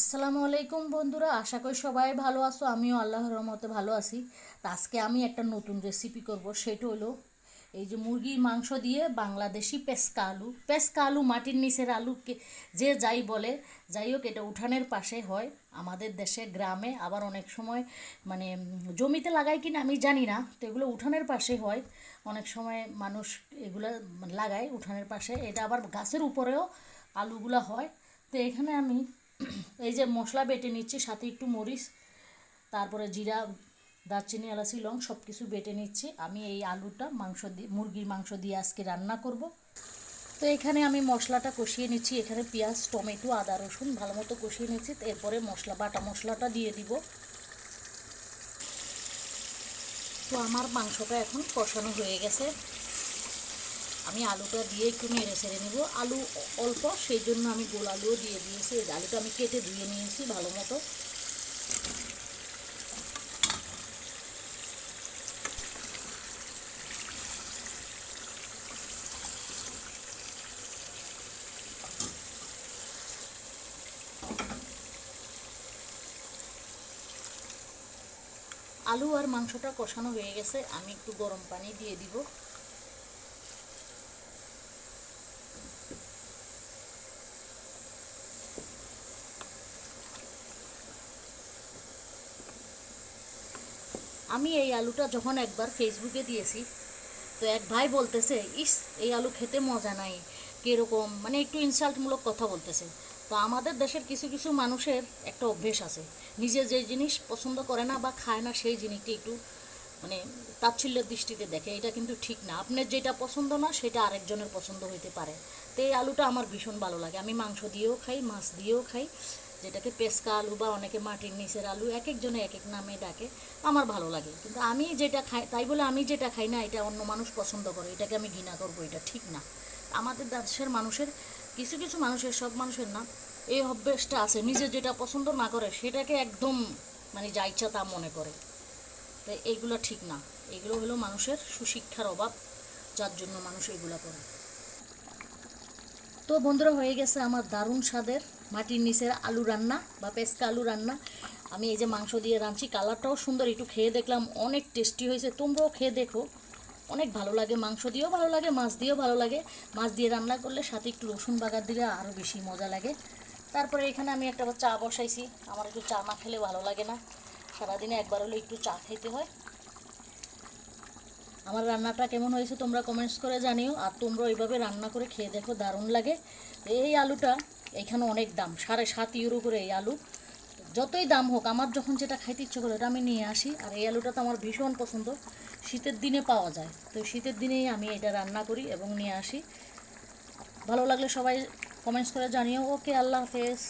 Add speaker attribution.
Speaker 1: আসসালামু আলাইকুম বন্ধুরা, আশা করি সবাই ভালো আছো, আমিও আল্লাহর রহমতে ভালো আছি। তা আজকে আমি একটা নতুন রেসিপি করব, সেটা হলো এই যে মুরগির মাংস দিয়ে বাংলাদেশি পেস্কা আলু। পেস্কা আলু মাটির নিচের আলুকে যে যাই বলে, যাই হোক, এটা উঠানের পাশে হয়। আমাদের দেশে গ্রামে আবার অনেক সময় মানে জমিতে লাগায় কিনা আমি জানি না, তো এগুলো উঠানের পাশে হয়। অনেক সময় মানুষ এগুলো লাগায় উঠানের পাশে। এটা আবার গাছের উপরেও আলুগুলো হয়। তো এখানে আমি এই যে মশলা বেটে নিচ্ছি, সাথে একটু মরিচ, তারপরে জিরা, দারচিনি, এলাচি, লং সব কিছু বেটে নিচ্ছি। আমি এই আলুটা মাংস দিয়ে মুরগির মাংস দিয়ে আজকে রান্না করব। তো এখানে আমি মশলাটা কষিয়ে নিচ্ছি। এখানে পেঁয়াজ, টমেটো, আদা, রসুন ভালো মতো কষিয়ে নিচ্ছি। এরপরে মশলা, বাটা মশলাটা দিয়ে দিব। তো আমার মাংসটা এখন কষানো হয়ে গেছে। আমি আলুটা দিয়ে একটু নেড়ে ছেড়ে নেব। আলু অল্প, সেই জন্য আমি গোল আলুও দিয়ে দিয়েছি। এই আলুটা আমি কেটে ধুয়ে নিয়েছি ভালো মতো। আলু আর মাংসটা কষানো হয়ে গেছে। আমি একটু গরম পানি দিয়ে দিব। আমি এই আলুটা যখন একবার ফেসবুকে দিয়েছি, তো এক ভাই বলতেছে, ইস, এই আলু খেতে মজা নাই, কীরকম? মানে একটু ইনসাল্টমূলক কথা বলতেছে। তো আমাদের দেশের কিছু কিছু মানুষের একটা অভ্যেস আছে। নিজে যে জিনিস পছন্দ করে না বা খায় না, সেই জিনিসটি একটু মানে তাচ্ছিল্যের দৃষ্টিতে দেখে। এটা কিন্তু ঠিক না। আপনার যেটা পছন্দ না, সেটা আরেকজনের পছন্দ হইতে পারে। তো এই আলুটা আমার ভীষণ ভালো লাগে। আমি মাংস দিয়েও খাই, মাছ দিয়েও খাই। যেটাকে পেস্কা আলু বা অনেকে মাটির নিচের আলু এক একজনে এক এক নামে ডাকে, আমার ভালো লাগে। কিন্তু আমি যেটা খাই, তাই বলে আমি যেটা খাই না, এটা অন্য মানুষ পছন্দ করে, এটাকে আমি ঘৃণা করব, এটা ঠিক না। আমাদের দেশের মানুষের, কিছু কিছু মানুষের, সব মানুষের না, এই অভ্যেসটা আছে, নিজে যেটা পছন্দ না করে, সেটাকে একদম মানে যা ইচ্ছা তা মনে করে। তো এইগুলো ঠিক না। এগুলো হলো মানুষের সুশিক্ষার অভাব, যার জন্য মানুষ এগুলো করে। তো বন্ধুরা হয়ে গেছে আমার দারুণ স্বাদের মাটির নিচের আলু রান্না বা পেস্কা আলু রান্না। আমি এই যে মাংস দিয়ে রাঁধছি, কালারটাও সুন্দর, একটু খেয়ে দেখলাম, অনেক টেস্টি হয়েছে, তোমরাও খেয়ে দেখো। অনেক ভালো লাগে, মাংস দিয়েও ভালো লাগে, মাছ দিয়েও ভালো লাগে। মাছ দিয়ে রান্না করলে সাথে একটু রসুন বাগার দিলে আরও বেশি মজা লাগে। তারপরে এখানে আমি একটা চা বসাইছি, আমার একটু চা না খেলে ভালো লাগে না। সারাদিনে একবার হলে একটু চা খেতে হয়। আমার রান্নাটা কেমন হয়েছে তোমরা কমেন্টস করে জানিও, আর তোমরা এইভাবে রান্না করে খেয়ে দেখো, দারুণ লাগে। এই আলুটা এখানে অনেক দাম, সাড়ে সাত ইউরো করে এই আলু। যতই দাম হোক, আমার যখন যেটা খাইতে ইচ্ছে করে ওটা আমি নিয়ে আসি, আর এই আলুটা তো আমার ভীষণ পছন্দ। শীতের দিনে পাওয়া যায়, তো শীতের দিনেই আমি এটা রান্না করি এবং নিয়ে আসি। ভালো লাগলে সবাই কমেন্টস করে জানিও। ওকে আল্লাহ হাফেজ।